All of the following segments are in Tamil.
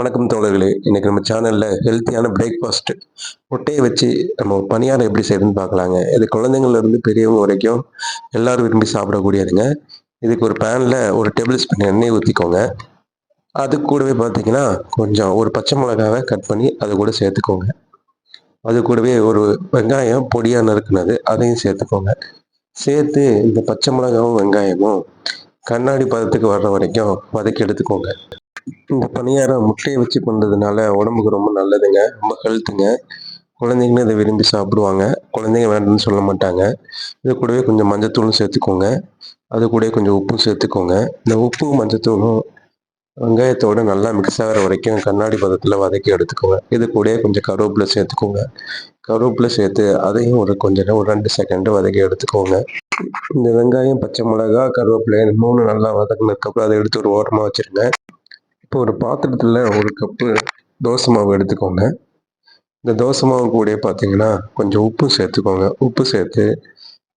வணக்கம் தோழர்களே. இன்னைக்கு நம்ம சேனல்ல ஹெல்த்தியான பிரேக்ஃபாஸ்ட் முட்டையை வச்சு நம்ம பணியாரம் எப்படி செய்யறதுன்னு பார்க்கலாங்க. இது குழந்தைங்கள்ல இருந்து பெரியவங்க வரைக்கும் எல்லாரும் விரும்பி சாப்பிடக்கூடியதுங்க. இதுக்கு ஒரு பேன்ல ஒரு டேபிள் ஸ்பூன் எண்ணெய் ஊற்றிக்கோங்க அது கூடவே பார்த்தீங்கன்னா கொஞ்சம் ஒரு பச்சை மிளகாவை கட் பண்ணி அது கூட சேர்த்துக்கோங்க. அது கூடவே ஒரு வெங்காயம் பொடியாக நறுக்குனது அதையும் சேர்த்துக்கோங்க. சேர்த்து இந்த பச்சை மிளகாவும் வெங்காயமும் கண்ணாடி பதத்துக்கு வர்ற வரைக்கும் வதக்கி எடுத்துக்கோங்க. இந்த பணியாரம் முட்டையை வச்சு பண்ணுறதுனால உடம்புக்கு ரொம்ப நல்லதுங்க. ரொம்ப ஹெல்த்துங்க குழந்தைங்களும் இதை விரும்பி சாப்பிடுவாங்க. குழந்தைங்க வேண்டாம்னு சொல்ல மாட்டாங்க. இது கூடவே கொஞ்சம் மஞ்சத்தூளும் சேர்த்துக்கோங்க. அது கூடவே கொஞ்சம் உப்பும் சேர்த்துக்கோங்க. இந்த உப்பும் மஞ்சத்தூளும் வெங்காயத்தோடு நல்லா மிக்ஸ் ஆகிற வரைக்கும் கண்ணாடி பதத்தில் வதக்கி எடுத்துக்கோங்க. இது கூடயே கொஞ்சம் கருவேப்பிலை சேர்த்துக்கோங்க. கருவேப்பிலை சேர்த்து அதையும் ஒரு கொஞ்சம் நேரம் ஒரு ரெண்டு செகண்டு வதக்கி எடுத்துக்கோங்க. இந்த வெங்காயம் பச்சை மிளகா கருவேப்பிலை மூணு நல்லா வதக்கினதுக்கப்புறம் அதை எடுத்து ஒரு ஓரமாக வச்சுருங்க. இப்போ ஒரு பாத்திரத்தில் ஒரு கப்பு தோசை மாவு எடுத்துக்கோங்க. இந்த தோசை மாவு கூட பார்த்தீங்கன்னா கொஞ்சம் உப்பு சேர்த்துக்கோங்க. உப்பு சேர்த்து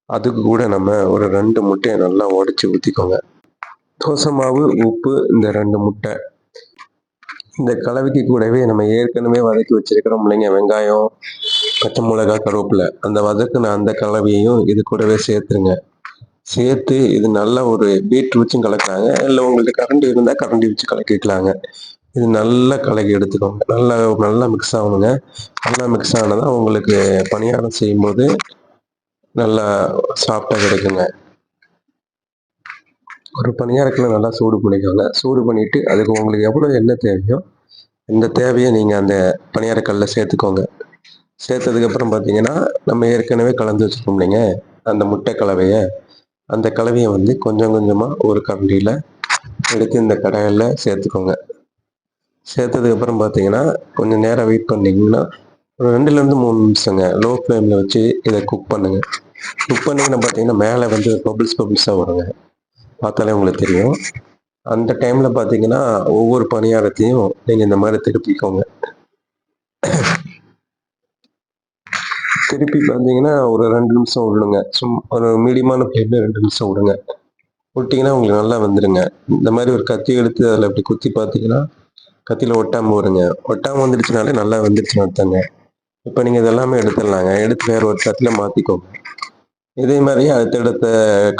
அதுக்கு கூட நம்ம ஒரு ரெண்டு முட்டையை நல்லா உடச்சி ஊற்றிக்கோங்க தோசை மாவு உப்பு இந்த ரெண்டு முட்டை. இந்த கலவைக்கு கூடவே நம்ம ஏற்கனவே வதக்கி வச்சிருக்கிறோம் இல்லைங்க வெங்காயம் பச்சை மிளகா கருவேப்பிலை. அந்த வதக்குன அந்த கலவையையும் இது கூடவே சேர்த்துருங்க. சேர்த்து இது நல்ல ஒரு பீட் வச்சும் கலக்கலாங்க இல்லை உங்களுக்கு கரண்டி இருந்தால் கரண்டி வச்சு கலக்கிக்கலாங்க இது நல்லா கலக்கி எடுத்துக்கோங்க. நல்லா நல்லா மிக்ஸ் ஆகணுங்க. நல்லா மிக்ஸ் ஆனதான் உங்களுக்கு பணியாரம் செய்யும்போது நல்லா சாஃப்டாக கிடைக்குங்க. ஒரு பணியாரத்தில் நல்லா சூடு பண்ணிக்கோங்க. சூடு பண்ணிவிட்டு அதுக்கு உங்களுக்கு எவ்வளோ என்ன தேவையோ இந்த தேவையை நீங்கள் அந்த பணியாரக்கல்ல சேர்த்துக்கோங்க. சேர்த்ததுக்கப்புறம் பார்த்தீங்கன்னா நம்ம ஏற்கனவே கலந்து வச்சுருக்கோம் இல்லைங்க. அந்த முட்டை கலவையை அந்த கலவையை வந்து கொஞ்சம் கொஞ்சமாக ஒரு கரண்டியில் எடுத்து இந்த கடையில் சேர்த்துக்கோங்க. சேர்த்ததுக்கப்புறம் பார்த்தீங்கன்னா கொஞ்சம் நேரம் வெயிட் பண்ணிங்கன்னா ஒரு ரெண்டுலேருந்து மூணு நிமிஷங்க. லோ ஃப்ளேமில் வச்சு இதை குக் பண்ணுங்கள் குக் பண்ணிங்கன்னா பார்த்தீங்கன்னா மேலே வந்து பபிள்ஸ் பபிள்ஸாக வருங்க. பார்த்தாலே உங்களுக்கு தெரியும். அந்த டைமில் பார்த்தீங்கன்னா ஒவ்வொரு பணியாரத்தையும் நீங்கள் இந்த மாதிரி திருப்பிக்கோங்க. திருப்பி பார்த்தீங்கன்னா ஒரு ரெண்டு நிமிஷம் விடுங்க. சும் ஒரு மீடியமான ஃப்ளேமில் ரெண்டு நிமிஷம் விடுங்க. விட்டிங்கன்னா உங்களுக்கு நல்லா வந்துடுங்க இந்த மாதிரி ஒரு கத்தி எடுத்து அதில் அப்படி குத்தி பார்த்தீங்கன்னா கத்தியில் ஒட்டாமல் வருங்க. ஒட்டாமல் வந்துடுச்சுனாலே நல்லா வந்துடுச்சுன்னு அர்த்தங்க. இப்போ நீங்கள் இதெல்லாமே எடுத்துடலாங்க. எடுத்து வேறு ஒரு தட்டில் மாற்றிக்கோங்க இதே மாதிரி அடுத்தடுத்த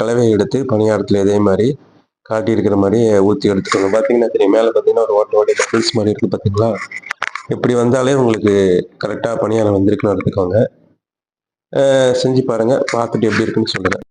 கலவையை எடுத்து பணியாரத்தில் இதே மாதிரி காட்டியிருக்கிற மாதிரி ஊற்றி எடுத்துக்கோங்க. பார்த்தீங்கன்னா தெரியும். மேலே பார்த்தீங்கன்னா ஒரு ஓட்ட ஓட்டை டபுள்ஸ் மாதிரி இருக்குது பார்த்தீங்களா? இப்படி வந்தாலே உங்களுக்கு கரெக்டாக பணியாரம் வந்திருக்குன்னு எடுத்துக்கோங்க. செஞ்சு பாருங்கள் பார்த்துட்டு எப்படி இருக்குன்னு சொல்லுங்கள்